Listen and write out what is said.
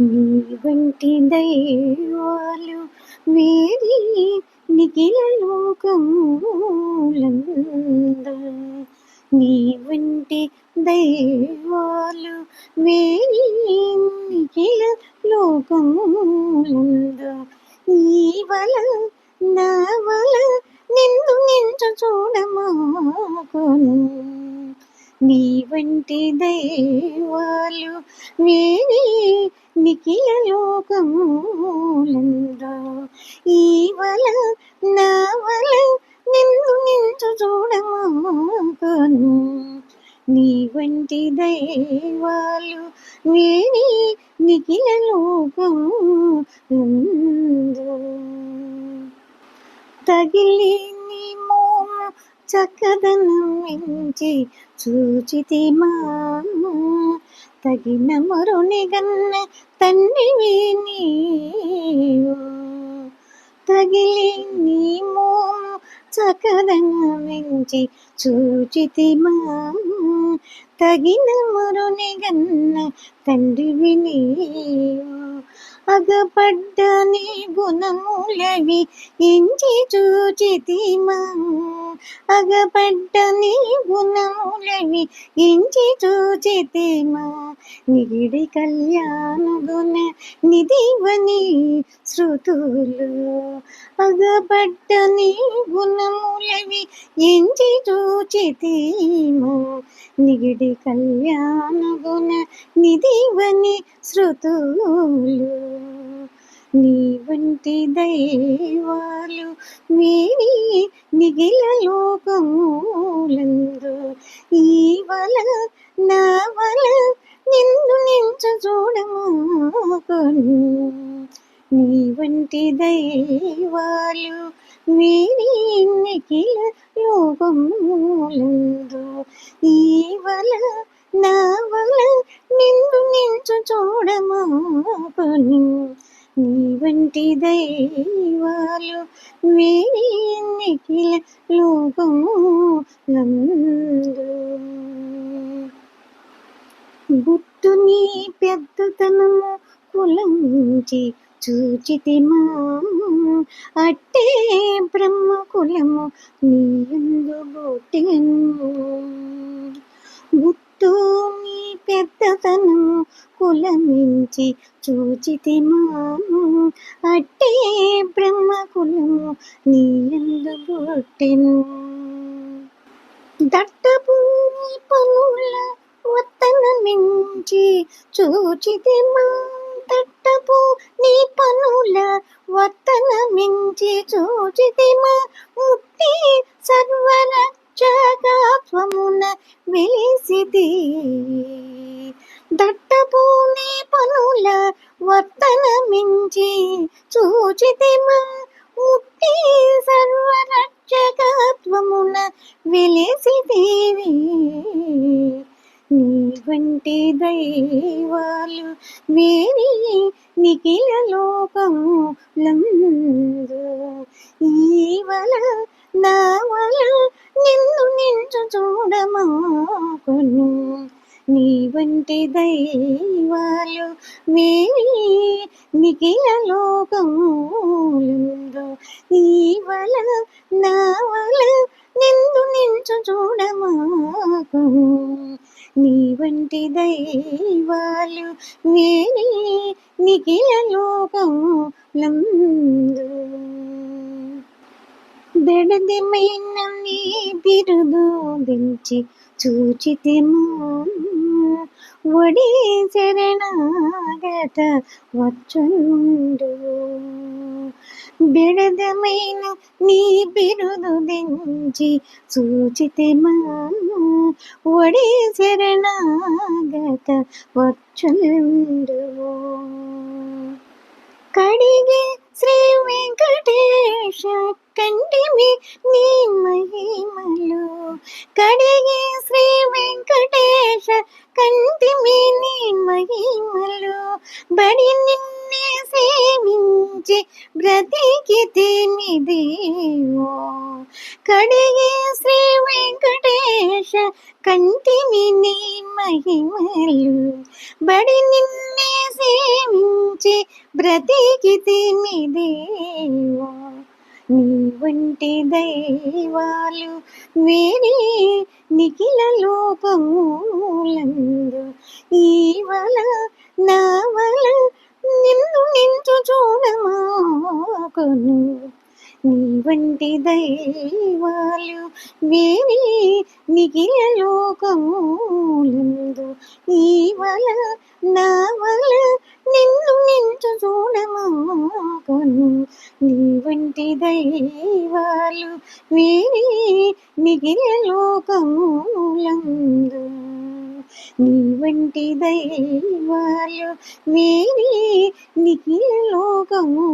నీ వంటి దైవాలు వేరి నిఖిల లోకములంద. నీ వంటి దైవాలు వేరి నిఖిల లోకములంద. ఈవల నవల నిన్ను నించు చూడమాకును. నీ వంటి దైవాలు వేరి నిఖిల లోకములంద. ఈవల నవల నిన్ను నించు చూడమాకను. నీ వంటి దైవాలు వేరి నిఖిల లోకములంద. తగిలి చక్కదనం మించి చూచితిమా. తగిన మురునిగన్న తన్నివి నీవు. తగిలి నీ మోము చక్కదనం మించి చూచితిమా. తగిన మురునిగన్న తండ్రివి నీవు. అగపడ్డ నీ గుణములవి ఎంచి చూచితిమా. అగపడ్డ నీ గుణములవి ఎంచి చూచితేమా నిగిడి కళ్యాణ గుణ నిధివని శృతులు. అగపడ్డ నీ గుణములవి ఎంచి చూచితేమా నిగిడి కళ్యాణ గుణ నిధివని శృతులు. నీ వంటి దైవాలు మీ మిగిల లోకములందు ఈవల నావల నిన్ను నించు చూడమాకొను నీ వంటి దైవాలు మీరి నిఖిల లోకములందు ఈవల నావల నిన్ను నించు చూడమాకొను నీ వంటి దైవ లోకములందు గుట్టు నీ పెద్దతనము కులంచి చూచితిమా అట్టే బ్రహ్మ కులము నీయందు బుట్టెను గుట్టు నీ పెద్దతనము కులమించి చూచితిమా అట్టే బ్రహ్మ కులము నీయందు బుట్టెను దట్టభూమి పనుల వత్తన మించి చూచితిమా దట్టపు నీ పనుల వత్తన మించి చూచితిమా ముట్టి సర్వర సర్వరక్షగాత్వమున వెలిసిది. దట్టభూమి పనుల వత్తన మించి చూచితిమా ముట్టి సర్వమున వెలిసిదేవి నీ వంటి దైవాలు వేరి నిఖిల లోకములందు ఈవల నావల నిన్ను నించు చూడమాకును. నీ వంటి దైవాలు వేరి నిఖిల లోకములుందో నీ వల నా వల నిందు నించు చూడమాకు. నీ వంటి దైవాలు వేరి నిఖిల లోకములందు. దడదిమైన నీ బిరుదు దించి చూచితేమో. ఒడి శరణాగత వచ్చుండు. బిడదమైన నీ బిరుదు దించి సూచితే మా ఒడి శరణాగత వచ్చుండు. కడిగే శ్రీ వెంకటేశ కంటిమి నీ మహిమలు కడిగి శ్రీ వెంకటేశ కంటి మీ నీ మహిమలు బడి నిన్నే సేవించి బ్రతికితిమిదేవో కడిగి శ్రీ వెంకటేశ కంటి మీ నీ మహిమలు బడి నిన్నే సేవించి బ్రతికితిమి దేవా నీ వంటి దైవాలు వేరే నిఖిల లోకములందు. ఈవల నావల నిన్ను నించు చూడమాకును. నీ వంటి దైవాలు వేరే నిఖిల లోకములందు. ఈవల నావల నిన్ను నీ వంటి దైవాలు వేరే నిఖిల లోకము.